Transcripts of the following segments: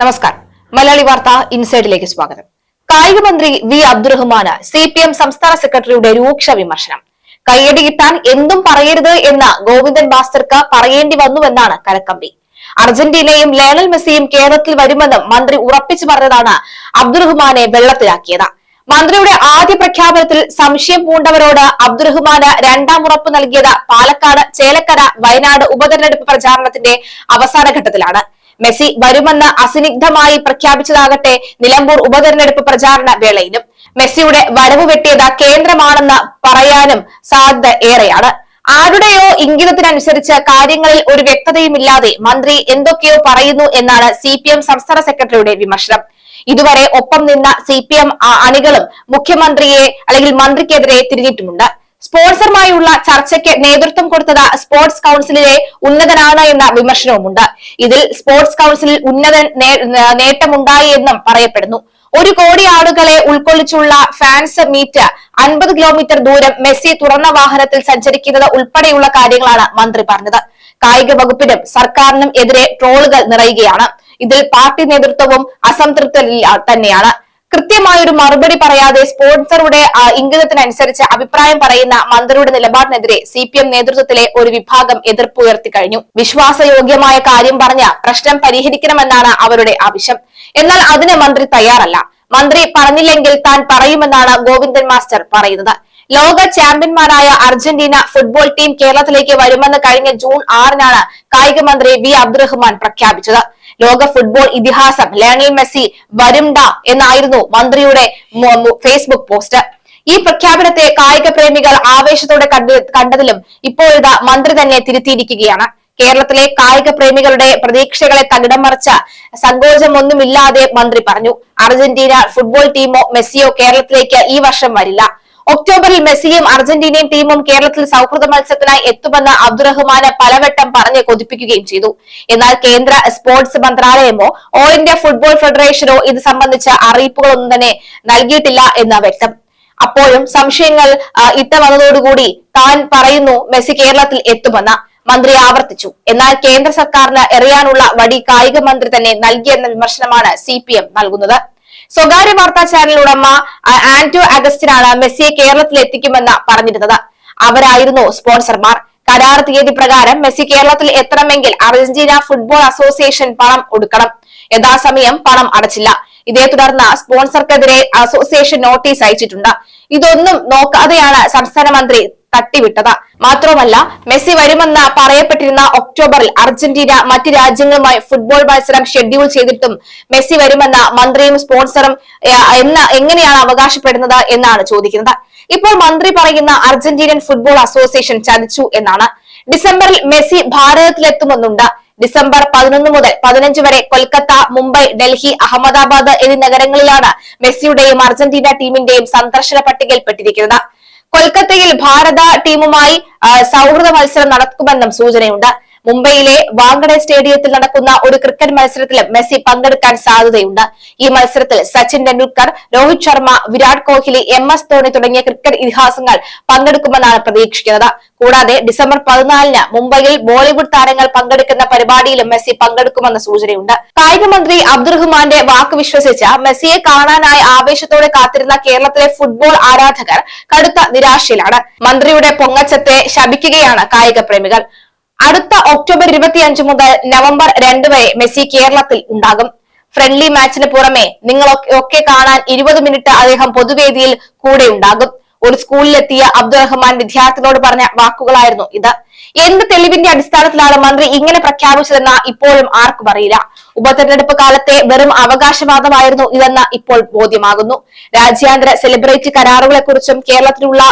നമസ്കാരം. മലയാളി വാർത്ത ഇൻസൈഡിലേക്ക് സ്വാഗതം. കായിക മന്ത്രി വി അബ്ദുറഹ്മാന് സി പി എം സംസ്ഥാന സെക്രട്ടറിയുടെ രൂക്ഷ വിമർശനം. കയ്യടി കിട്ടാൻ എന്തും പറയരുത് എന്ന് ഗോവിന്ദൻ ഭാസ്കർക്ക് പറയേണ്ടി വന്നുവെന്നാണ് കലക്കമ്പി അർജന്റീനയും ലയണൽ മെസ്സിയും കേരളത്തിൽ വരുമെന്നും മന്ത്രി ഉറപ്പിച്ചു പറഞ്ഞതാണ് അബ്ദുറഹ്മാനെ വെള്ളത്തിലാക്കിയത്. മന്ത്രിയുടെ ആദ്യ പ്രഖ്യാപനത്തിൽ സംശയം പൂണ്ടവരോട് അബ്ദുറഹ്മാന് രണ്ടാം ഉറപ്പ് നൽകിയത് പാലക്കാട് ചേലക്കര വയനാട് ഉപതെരഞ്ഞെടുപ്പ് പ്രചാരണത്തിന്റെ അവസാന ഘട്ടത്തിലാണ്. മെസ്സി വരുമെന്ന് അസിനിഗ്ധമായി പ്രഖ്യാപിച്ചതാകട്ടെ നിലമ്പൂർ ഉപതെരഞ്ഞെടുപ്പ് പ്രചാരണ വേളയിലും. മെസ്സിയുടെ വരവ് വെട്ടിയത് കേന്ദ്രമാണെന്ന് പറയാനും സാധ്യത ഏറെയാണ്. ആരുടെയോ ഇംഗിതത്തിനനുസരിച്ച് കാര്യങ്ങളിൽ ഒരു വ്യക്തതയുമില്ലാതെ മന്ത്രി എന്തൊക്കെയോ പറയുന്നു എന്നാണ് സി പി എം സംസ്ഥാന സെക്രട്ടറിയുടെ വിമർശനം. ഇതുവരെ ഒപ്പം നിന്ന സി പി എം അണികളും മുഖ്യമന്ത്രിയെ അല്ലെങ്കിൽ മന്ത്രിക്കെതിരെ തിരിഞ്ഞിട്ടുമുണ്ട്. സ്പോൺസറുമായുള്ള ചർച്ചയ്ക്ക് നേതൃത്വം കൊടുത്തത് സ്പോർട്സ് കൌൺസിലിലെ ഉന്നതനാണ് എന്ന വിമർശനവുമുണ്ട്. ഇതിൽ സ്പോർട്സ് കൌൺസിലിൽ ഉന്നതൻ നേട്ടമുണ്ടായി എന്നും പറയപ്പെടുന്നു. ഒരു കോടി ആളുകളെ ഉൾക്കൊള്ളിച്ചുള്ള ഫാൻസ് മീറ്റ് അൻപത് കിലോമീറ്റർ ദൂരം മെസ്സി തുറന്ന വാഹനത്തിൽ സഞ്ചരിക്കുന്നത് ഉൾപ്പെടെയുള്ള കാര്യങ്ങളാണ് മന്ത്രി പറഞ്ഞത്. കായിക വകുപ്പിനും സർക്കാരിനും എതിരെ ട്രോളുകൾ നിറയുകയാണ്. ഇതിൽ പാർട്ടി നേതൃത്വവും അസംതൃപ്തരിൽ തന്നെയാണ്. കൃത്യമായൊരു മറുപടി പറയാതെ സ്പോൺസറുടെ ഇംഗിതത്തിനനുസരിച്ച് അഭിപ്രായം പറയുന്ന മന്ത്രിയുടെ നിലപാടിനെതിരെ സി പി എം നേതൃത്വത്തിലെ ഒരു വിഭാഗം എതിർപ്പ് ഉയർത്തി കഴിഞ്ഞു. വിശ്വാസയോഗ്യമായ കാര്യം പറഞ്ഞ പ്രശ്നം പരിഹരിക്കണമെന്നാണ് അവരുടെ ആവശ്യം. എന്നാൽ അതിന് മന്ത്രി തയ്യാറല്ല. മന്ത്രി പറഞ്ഞില്ലെങ്കിൽ താൻ പറയുമെന്നാണ് ഗോവിന്ദൻ മാസ്റ്റർ പറയുന്നത്. ലോക ചാമ്പ്യന്മാരായ അർജന്റീന ഫുട്ബോൾ ടീം കേരളത്തിലേക്ക് വരുമെന്ന് കഴിഞ്ഞ ജൂൺ ആറിനാണ് കായിക മന്ത്രി വി അബ്ദുറഹ്മാൻ പ്രഖ്യാപിച്ചത്. ലോക ഫുട്ബോൾ ഇതിഹാസം. ലയണൽ മെസ്സി വരുംഡ എന്നായിരുന്നു മന്ത്രിയുടെ ഫേസ്ബുക്ക് പോസ്റ്റ് ഈ പ്രഖ്യാപനത്തെ കായിക പ്രേമികൾ ആവേശത്തോടെ കണ്ട് കണ്ടതിലും ഇപ്പോഴിതാ മന്ത്രി തന്നെ തിരുത്തിയിരിക്കുകയാണ്. കേരളത്തിലെ കായിക പ്രേമികളുടെ പ്രതീക്ഷകളെ തകിടം മറിച്ച സങ്കോചമൊന്നുമില്ലാതെ മന്ത്രി പറഞ്ഞു. അർജന്റീന ഫുട്ബോൾ ടീമോ മെസ്സിയോ കേരളത്തിലേക്ക് ഈ വർഷം വരില്ല. ഒക്ടോബറിൽ മെസ്സിയും അർജന്റീനയും ടീമും കേരളത്തിൽ സൗഹൃദ മത്സരത്തിനായി എത്തുമെന്ന് അബ്ദുറഹ്മാന് പലവട്ടം പറഞ്ഞ് കൊതിപ്പിക്കുകയും ചെയ്തു. എന്നാൽ കേന്ദ്ര സ്പോർട്സ് മന്ത്രാലയമോ ഓൾ ഇന്ത്യ ഫുട്ബോൾ ഫെഡറേഷനോ ഇത് സംബന്ധിച്ച അറിയിപ്പുകളൊന്നും തന്നെ നൽകിയിട്ടില്ല എന്ന് വ്യക്തം. അപ്പോഴും സംശയങ്ങൾ ഇട്ട വന്നതോടുകൂടി താൻ പറയുന്നു മെസ്സി കേരളത്തിൽ എത്തുമെന്ന് മന്ത്രി ആവർത്തിച്ചു. എന്നാൽ കേന്ദ്ര സർക്കാരിന് എറിയാനുള്ള വടി കായിക മന്ത്രി തന്നെ നൽകിയെന്ന വിമർശനമാണ് സി പി എം നൽകുന്നത്. സ്വകാര്യ വാർത്താ ചാനൽ ഉടമ ആന്റോ അഗസ്റ്റിനാണ് മെസ്സിയെ കേരളത്തിൽ എത്തിക്കുമെന്ന് പറഞ്ഞിരുന്നത്. അവരായിരുന്നു സ്പോൺസർമാർ. കരാർ തീയതി പ്രകാരം മെസ്സി കേരളത്തിൽ എത്തണമെങ്കിൽ അർജന്റീന ഫുട്ബോൾ അസോസിയേഷൻ പണം ഒടുക്കണം. യഥാസമയം പണം അടച്ചില്ല. ഇതേ തുടർന്ന് സ്പോൺസർക്കെതിരെ അസോസിയേഷൻ നോട്ടീസ് അയച്ചിട്ടുണ്ട്. ഇതൊന്നും നോക്കാതെയാണ് സംസ്ഥാന മന്ത്രി തട്ടിവിട്ടത്. മാത്രമല്ല മെസ്സി വരുമെന്ന് പറയപ്പെട്ടിരുന്ന ഒക്ടോബറിൽ അർജന്റീന മറ്റ് രാജ്യങ്ങളുമായി ഫുട്ബോൾ മത്സരം ഷെഡ്യൂൾ ചെയ്തിട്ടും മെസ്സി വരുമെന്ന മന്ത്രിയും സ്പോൺസറും എന്ന് എങ്ങനെയാണ് അവകാശപ്പെടുന്നത് എന്നാണ് ചോദിക്കുന്നത്. ഇപ്പോൾ മന്ത്രി പറയുന്ന അർജന്റീനിയൻ ഫുട്ബോൾ അസോസിയേഷൻ ചതിച്ചു എന്നാണ്. ഡിസംബറിൽ മെസ്സി ഭാരതത്തിലെത്തുമെന്നുണ്ട്. ഡിസംബർ പതിനൊന്ന് മുതൽ പതിനഞ്ച് വരെ കൊൽക്കത്ത മുംബൈ ഡൽഹി അഹമ്മദാബാദ് എന്നീ നഗരങ്ങളിലാണ് മെസ്സിയുടെയും അർജന്റീന ടീമിന്റെയും സന്ദർശന പട്ടികയിൽപ്പെട്ടിരിക്കുന്നത് കൊൽക്കത്തയിൽ ഭാരത ടീമുമായി സൗഹൃദ മത്സരം നടക്കുമെന്നും സൂചനയുണ്ട്. മുംബൈയിലെ വാങ്കഡെ സ്റ്റേഡിയത്തിൽ നടക്കുന്ന ഒരു ക്രിക്കറ്റ് മത്സരത്തിലും മെസ്സി പങ്കെടുക്കാൻ സാധ്യതയുണ്ട്. ഈ മത്സരത്തിൽ സച്ചിൻ ടെണ്ടുൽക്കർ രോഹിത് ശർമ്മ വിരാട് കോഹ്ലി എം എസ് ധോണി തുടങ്ങിയ ക്രിക്കറ്റ് ഇതിഹാസങ്ങൾ പങ്കെടുക്കുമെന്നാണ് പ്രതീക്ഷിക്കുന്നത്. കൂടാതെ ഡിസംബർ പതിനാലിന് മുംബൈയിൽ ബോളിവുഡ് താരങ്ങൾ പങ്കെടുക്കുന്ന പരിപാടിയിലും മെസ്സി പങ്കെടുക്കുമെന്ന സൂചനയുണ്ട്. കായിക മന്ത്രി അബ്ദുറഹ്മാന്റെ വാക്ക് വിശ്വസിച്ച മെസ്സിയെ കാണാനായി ആവേശത്തോടെ കാത്തിരുന്ന കേരളത്തിലെ ഫുട്ബോൾ ആരാധകർ കടുത്ത നിരാശയിലാണ്. മന്ത്രിയുടെ പൊങ്ങച്ചത്തെ ശപിക്കുകയാണ് കായിക പ്രേമികൾ. അടുത്ത ഒക്ടോബർ ഇരുപത്തിയഞ്ച് മുതൽ നവംബർ രണ്ട് വരെ മെസ്സി കേരളത്തിൽ ഉണ്ടാകും. ഫ്രണ്ട്ലി മാച്ചിന് പുറമെ നിങ്ങളൊക്കെ ഒക്കെ കാണാൻ ഇരുപത് മിനിറ്റ് അദ്ദേഹം പൊതുവേദിയിൽ കൂടെ ഉണ്ടാകും. ഒരു സ്കൂളിലെത്തിയ അബ്ദുറഹ്മാൻ വിദ്യാർത്ഥികളോട് പറഞ്ഞ വാക്കുകളായിരുന്നു ഇത്. എന്ത് തെളിവിന്റെ അടിസ്ഥാനത്തിലാണ് മന്ത്രി ഇങ്ങനെ പ്രഖ്യാപിച്ചതെന്ന് ഇപ്പോഴും ആർക്കും അറിയില്ല. ഉപതെരഞ്ഞെടുപ്പ് കാലത്തെ വെറും അവകാശവാദമായിരുന്നു ഇതെന്ന് ഇപ്പോൾ ബോധ്യമാകുന്നു. രാജ്യാന്തര സെലിബ്രേറ്റ് കരാറുകളെ കുറിച്ചും കേരളത്തിലുള്ള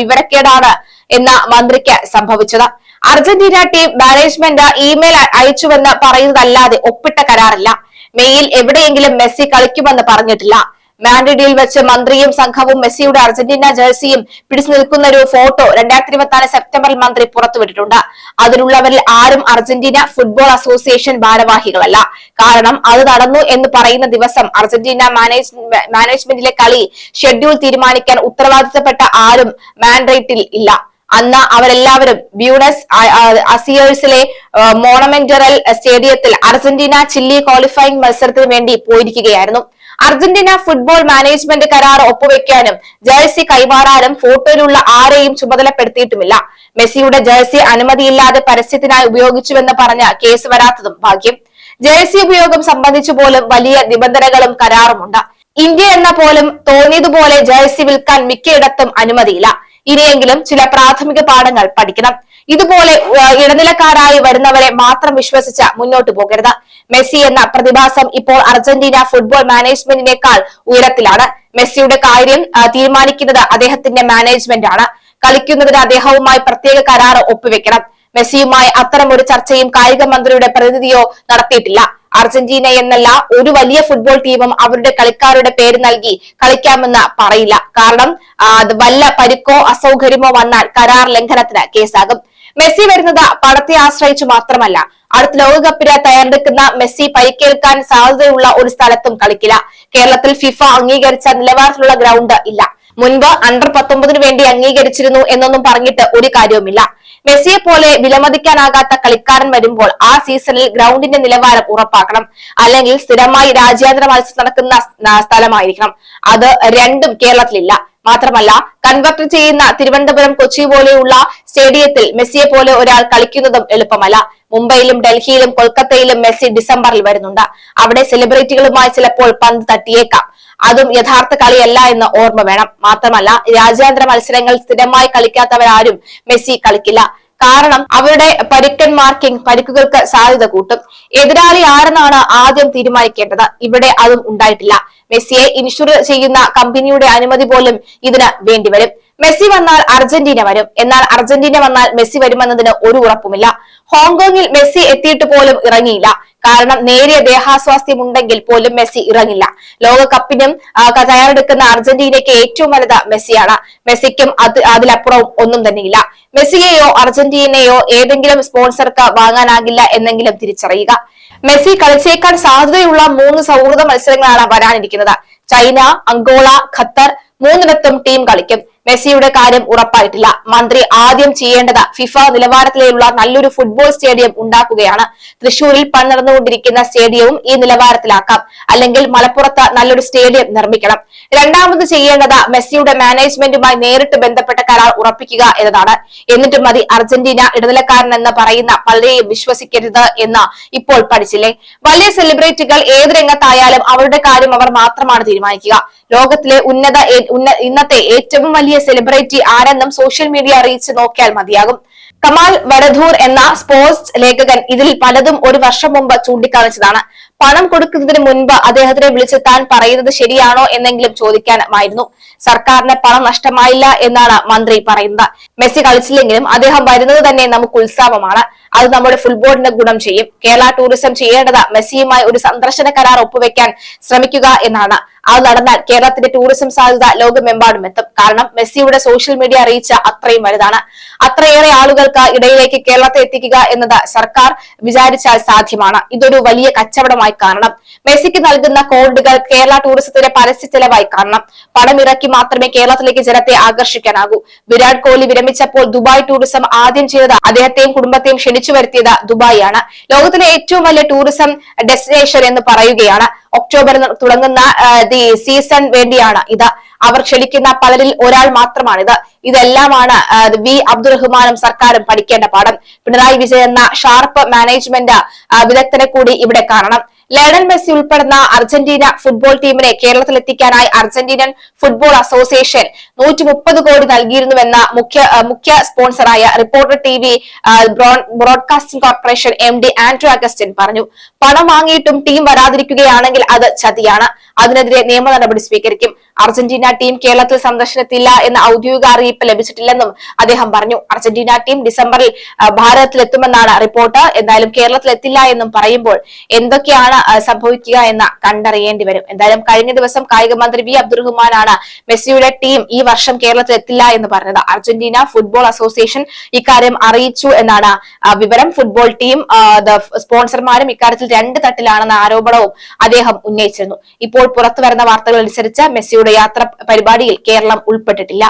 വിവരക്കേടാണ് എന്ന മന്ത്രിക്ക് സംഭവിച്ചത്. അർജന്റീന ടീം മാനേജ്മെന്റ് ഇമെയിൽ അയച്ചുവെന്ന് പറയുന്നതല്ലാതെ ഒപ്പിട്ട കരാറില്ല. മെയിൽ എവിടെയെങ്കിലും മെസ്സി കളിക്കുമെന്ന് പറഞ്ഞിട്ടില്ല. മാൻഡ്രിഡിൽ വെച്ച് മന്ത്രിയും സംഘവും മെസ്സിയുടെ അർജന്റീന ജേഴ്സിയും പിടിച്ചു നിൽക്കുന്ന ഒരു ഫോട്ടോ രണ്ടായിരത്തി ഇരുപത്തി നാല് സെപ്റ്റംബറിൽ മന്ത്രി പുറത്തുവിട്ടിട്ടുണ്ട്. അതിലുള്ളവരിൽ ആരും അർജന്റീന ഫുട്ബോൾ അസോസിയേഷൻ ഭാരവാഹികളല്ല. കാരണം അത് നടന്നു എന്ന് പറയുന്ന ദിവസം അർജന്റീന മാനേജ് മാനേജ്മെന്റിലെ കളി ഷെഡ്യൂൾ തീരുമാനിക്കാൻ ഉത്തരവാദിത്തപ്പെട്ട ആരും മാൻഡ്രൈറ്റിൽ ഇല്ല. അന്ന് അവരെല്ലാവരും ബ്യൂണസ് അസിയേഴ്സിലെ മോണമെന്ററൽ സ്റ്റേഡിയത്തിൽ അർജന്റീന ചില്ലി ക്വാളിഫയിങ് മത്സരത്തിന് വേണ്ടി പോയിരിക്കുകയായിരുന്നു. അർജന്റീന ഫുട്ബോൾ മാനേജ്മെന്റ് കരാർ ഒപ്പുവെക്കാനും ജേഴ്സി കൈമാറാനും ഫോട്ടോയിലുള്ള ആരെയും ചുമതലപ്പെടുത്തിയിട്ടുമില്ല. മെസ്സിയുടെ ജേഴ്സി അനുമതിയില്ലാതെ പരസ്യത്തിനായി ഉപയോഗിച്ചുവെന്ന് പറഞ്ഞ കേസ് വരാത്തതും ഭാഗ്യം. ജേഴ്സി ഉപയോഗം സംബന്ധിച്ചു പോലും വലിയ നിബന്ധനകളും കരാറുമുണ്ട്. ഇന്ത്യ എന്ന പോലും തോന്നിയതുപോലെ ജേഴ്സി വിൽക്കാൻ മിക്കയിടത്തും അനുമതിയില്ല. ഇനിയെങ്കിലും ചില പ്രാഥമിക പാഠങ്ങൾ പഠിക്കണം. ഇതുപോലെ ഇടനിലക്കാരായി വരുന്നവരെ മാത്രം വിശ്വസിച്ച് മുന്നോട്ട് പോകരുത്. മെസ്സി എന്ന പ്രതിഭാസം ഇപ്പോൾ അർജന്റീന ഫുട്ബോൾ മാനേജ്മെന്റിനേക്കാൾ ഉയരത്തിലാണ്. മെസ്സിയുടെ കാര്യം തീരുമാനിക്കുന്നത് അദ്ദേഹത്തിന്റെ മാനേജ്മെന്റ് ആണ് കളിക്കുന്നതിന് അദ്ദേഹവുമായി പ്രത്യേക കരാർ ഒപ്പുവെക്കണം. മെസ്സിയുമായി അത്തരം ഒരു ചർച്ചയും കായിക മന്ത്രിയുടെ പ്രതിനിധിയോ നടത്തിയിട്ടില്ല. അർജന്റീന എന്നല്ല ഒരു വലിയ ഫുട്ബോൾ ടീമും അവരുടെ കളിക്കാരുടെ പേര് നൽകി കളിക്കാമെന്ന് പറയില്ല. കാരണം വല്ല പരിക്കോ അസൗകര്യമോ വന്നാൽ കരാർ ലംഘനത്തിന് കേസാകും. മെസ്സി വരുന്നത് പണത്തെ ആശ്രയിച്ചു മാത്രമല്ല. അടുത്ത ലോകകപ്പിന് തയ്യാറെടുക്കുന്ന മെസ്സി പരിക്കേൽക്കാൻ സാധ്യതയുള്ള ഒരു സ്ഥലത്തും കളിക്കില്ല. കേരളത്തിൽ ഫിഫ അംഗീകരിച്ച നിലവാരത്തിലുള്ള ഗ്രൗണ്ട് ഇല്ല. മുൻപ് അണ്ടർ പത്തൊമ്പതിനു വേണ്ടി അംഗീകരിച്ചിരുന്നു എന്നൊന്നും പറഞ്ഞിട്ട് ഒരു കാര്യവുമില്ല. മെസ്സിയെ പോലെ വിലമതിക്കാനാകാത്ത കളിക്കാരൻ വരുമ്പോൾ ആ സീസണിൽ ഗ്രൗണ്ടിന്റെ നിലവാരം ഉറപ്പാക്കണം. അല്ലെങ്കിൽ സ്ഥിരമായി രാജ്യാന്തര മത്സരം നടക്കുന്ന സ്ഥലമായിരിക്കണം. അത് രണ്ടും കേരളത്തിലില്ല. മാത്രമല്ല കൺവെർട്ട് ചെയ്യുന്ന തിരുവനന്തപുരം കൊച്ചി പോലെയുള്ള സ്റ്റേഡിയത്തിൽ മെസ്സിയെ പോലെ ഒരാൾ കളിക്കുന്നതും എളുപ്പമല്ല. മുംബൈയിലും ഡൽഹിയിലും കൊൽക്കത്തയിലും മെസ്സി ഡിസംബറിൽ വരുന്നുണ്ട്. അവിടെ സെലിബ്രിറ്റികളുമായി ചിലപ്പോൾ പന്ത് തട്ടിയേക്കാം. അതും യഥാർത്ഥ കളിയല്ല എന്ന് ഓർമ്മ വേണം. മാത്രമല്ല രാജ്യാന്തര മത്സരങ്ങൾ സ്ഥിരമായി കളിക്കാത്തവരാരും മെസ്സി കളിക്കില്ല. കാരണം അവരുടെ പരുക്കൻ മാർക്കിംഗ് പരിക്കുകൾക്ക് സാധ്യത കൂട്ടും. എതിരാളി ആരെന്നാണ് ആദ്യം തീരുമാനിക്കേണ്ടത്? ഇവിടെ അതും ഉണ്ടായിട്ടില്ല. മെസ്സിയെ ഇൻഷുർ ചെയ്യുന്ന കമ്പനിയുടെ അനുമതി പോലും ഇതിന് വേണ്ടിവരും മെസ്സി വന്നാൽ അർജന്റീന വരും. എന്നാൽ അർജന്റീന വന്നാൽ മെസ്സി വരുമെന്നതിന് ഒരു ഉറപ്പുമില്ല. ഹോങ്കോങ്ങിൽ മെസ്സി എത്തിയിട്ട് പോലും ഇറങ്ങിയില്ല. കാരണം നേരിയ ദേഹാസ്വാസ്ഥ്യം ഉണ്ടെങ്കിൽ പോലും മെസ്സി ഇറങ്ങില്ല. ലോകകപ്പിനും തയ്യാറെടുക്കുന്ന അർജന്റീനയ്ക്ക് ഏറ്റവും വലുത് മെസ്സിയാണ്. മെസ്സിക്കും അത് അതിലപ്പുറവും ഒന്നും തന്നെയില്ല. മെസ്സിയെയോ അർജന്റീനയോ ഏതെങ്കിലും സ്പോൺസർക്ക് വാങ്ങാനാകില്ല എന്നെങ്കിലും തിരിച്ചറിയുക. മെസ്സി കളിച്ചേക്കാൻ സാധ്യതയുള്ള മൂന്ന് സൗഹൃദ മത്സരങ്ങളാണ് വരാനിരിക്കുന്നത്. ചൈന അങ്കോള ഖത്തർ മൂന്നിടത്തും ടീം കളിക്കും. മെസ്സിയുടെ കാര്യം ഉറപ്പായിട്ടില്ല. മന്ത്രി ആദ്യം ചെയ്യേണ്ടത് ഫിഫ നിലവാരത്തിലുള്ള നല്ലൊരു ഫുട്ബോൾ സ്റ്റേഡിയം ഉണ്ടാക്കുകയാണ്. തൃശൂരിൽ പണി നടന്നുകൊണ്ടിരിക്കുന്ന സ്റ്റേഡിയവും ഈ നിലവാരത്തിലാക്കാം. അല്ലെങ്കിൽ മലപ്പുറത്ത് നല്ലൊരു സ്റ്റേഡിയം നിർമ്മിക്കണം. രണ്ടാമത് ചെയ്യേണ്ടത് മെസ്സിയുടെ മാനേജ്മെന്റുമായി നേരിട്ട് ബന്ധപ്പെട്ട കരാർ ഉറപ്പിക്കുക എന്നതാണ്. എന്നിട്ടും മതി അർജന്റീന ഇടനിലക്കാരൻ എന്ന് പറയുന്ന പലരെയും വിശ്വസിക്കരുത് എന്ന് ഇപ്പോൾ പഠിച്ചില്ലേ. വലിയ സെലിബ്രിറ്റികൾ ഏത് രംഗത്തായാലും അവരുടെ കാര്യം അവർ മാത്രമാണ് തീരുമാനിക്കുക. ലോകത്തിലെ ഉന്നത ഇന്നത്തെ ഏറ്റവും വലിയ സെലിബ്രിറ്റി ആരെന്നും സോഷ്യൽ മീഡിയ അറിയിച്ച് നോക്കിയാൽ മതിയാകും. കമാൽ വടധൂർ എന്ന സ്പോർട്സ് ലേഖകൻ ഇതിൽ പലതും ഒരു വർഷം മുമ്പ് ചൂണ്ടിക്കാണിച്ചതാണ്. പണം കൊടുക്കുന്നതിന് മുൻപ് അദ്ദേഹത്തിനെ വിളിച്ച് താൻ പറയുന്നത് ശരിയാണോ എന്നെങ്കിലും ചോദിക്കാനുമായിരുന്നു. സർക്കാരിന് പണം നഷ്ടമായില്ല എന്നാണ് മന്ത്രി പറയുന്നത്. മെസ്സി കളിച്ചില്ലെങ്കിലും അദ്ദേഹം വരുന്നത് തന്നെ നമുക്ക് ഉത്സവമാണ് അത് നമ്മുടെ ഫുട്ബോളിന് ഗുണം ചെയ്യും. കേരള ടൂറിസം ചെയ്യേണ്ടത് മെസ്സിയുമായി ഒരു സന്ദർശന കരാർ ഒപ്പുവെക്കാൻ ശ്രമിക്കുക എന്നാണ്. അത് നടന്നാൽ കേരളത്തിന്റെ ടൂറിസം സാധ്യത ലോകമെമ്പാടും എത്തും. കാരണം മെസ്സിയുടെ സോഷ്യൽ മീഡിയ അറിയിച്ച അത്രയും വലുതാണ്. അത്രയേറെ ആളുകൾക്ക് ഇടയിലേക്ക് കേരളത്തെ എത്തിക്കുക എന്നത് സർക്കാർ വിചാരിച്ചാൽ സാധ്യമാണ്. ഇതൊരു വലിയ കച്ചവടമായി കാണണം. മെസ്സിക്ക് നൽകുന്ന കോൾഡുകൾ കേരള ടൂറിസത്തിന്റെ പരസ്യ ചെലവായി കാണണം. പണമിറക്കി മാത്രമേ കേരളത്തിലേക്ക് ജനത്തെ ആകർഷിക്കാനാകൂ. വിരാട് കോഹ്ലി വിരമിച്ചപ്പോൾ ദുബായ് ടൂറിസം ആദ്യം ചെയ്തത് അദ്ദേഹത്തെയും കുടുംബത്തെയും ക്ഷണിച്ചു വരുത്തിയത് ദുബായിയാണ്. ലോകത്തിലെ ഏറ്റവും വലിയ ടൂറിസം ഡെസ്റ്റിനേഷൻ എന്ന് പറയുകയാണ് ഒക്ടോബർ തുടങ്ങുന്ന ദി സീസൺ വേണ്ടിയാണ് ഇത്. അവർ ക്ഷണിക്കുന്ന പലരിൽ ഒരാൾ മാത്രമാണ് ഇത് ഇതെല്ലാമാണ് വി അബ്ദുറഹ്മാനും സർക്കാരും പഠിക്കേണ്ട പാഠം. പിണറായി വിജയൻ എന്ന ഷാർപ്പ് മാനേജ്മെന്റ് വിദഗ്ധനെ കൂടി ഇവിടെ കാണണം. ലയണൽ മെസ്സി ഉൾപ്പെടുന്ന അർജന്റീന ഫുട്ബോൾ ടീമിനെ കേരളത്തിലെത്തിക്കാനായി അർജന്റീനൻ ഫുട്ബോൾ അസോസിയേഷൻ നൂറ്റി മുപ്പത് കോടി നൽകിയിരുന്നുവെന്ന മുഖ്യ മുഖ്യ സ്പോൺസറായ reporter T V broadcasting corporation M D Anto Augustine പറഞ്ഞു. പണം വാങ്ങിയിട്ടും ടീം വരാതിരിക്കുകയാണെങ്കിൽ അത് ചതിയാണ്. അതിനെതിരെ നിയമ നടപടി സ്വീകരിക്കും. അർജന്റീന ടീം കേരളത്തിൽ സന്ദർശനത്തില്ല എന്ന ഔദ്യോഗിക അറിയിപ്പ് ലഭിച്ചിട്ടില്ലെന്നും അദ്ദേഹം പറഞ്ഞു. അർജന്റീന ടീം ഡിസംബറിൽ ഭാരതത്തിലെത്തുമെന്നാണ് റിപ്പോർട്ട്. എന്തായാലും കേരളത്തിൽ എത്തില്ല എന്നും പറയുമ്പോൾ എന്തൊക്കെയാണ് സംഭവിക്കുക എന്ന് കണ്ടറിയേണ്ടി വരും. എന്തായാലും കഴിഞ്ഞ ദിവസം കായിക മന്ത്രി വി. അബ്ദുറഹ്മാനാണ് മെസ്സിയുടെ ടീം ഈ വർഷം കേരളത്തിൽ എത്തില്ല എന്ന് പറഞ്ഞത്. അർജന്റീന ഫുട്ബോൾ അസോസിയേഷൻ ഇക്കാര്യം അറിയിച്ചു എന്നാണ് വിവരം. ഫുട്ബോൾ ടീം സ്പോൺസർമാരും ഇക്കാര്യത്തിൽ രണ്ട് തട്ടിലാണെന്ന ആരോപണവും അദ്ദേഹം ഉന്നയിച്ചിരുന്നു. ഇപ്പോൾ പുറത്തു വരുന്ന വാർത്തകൾ അനുസരിച്ച് മെസ്സിയുടെ യാത്ര പരിപാടിയിൽ കേരളം ഉൾപ്പെട്ടിട്ടില്ല.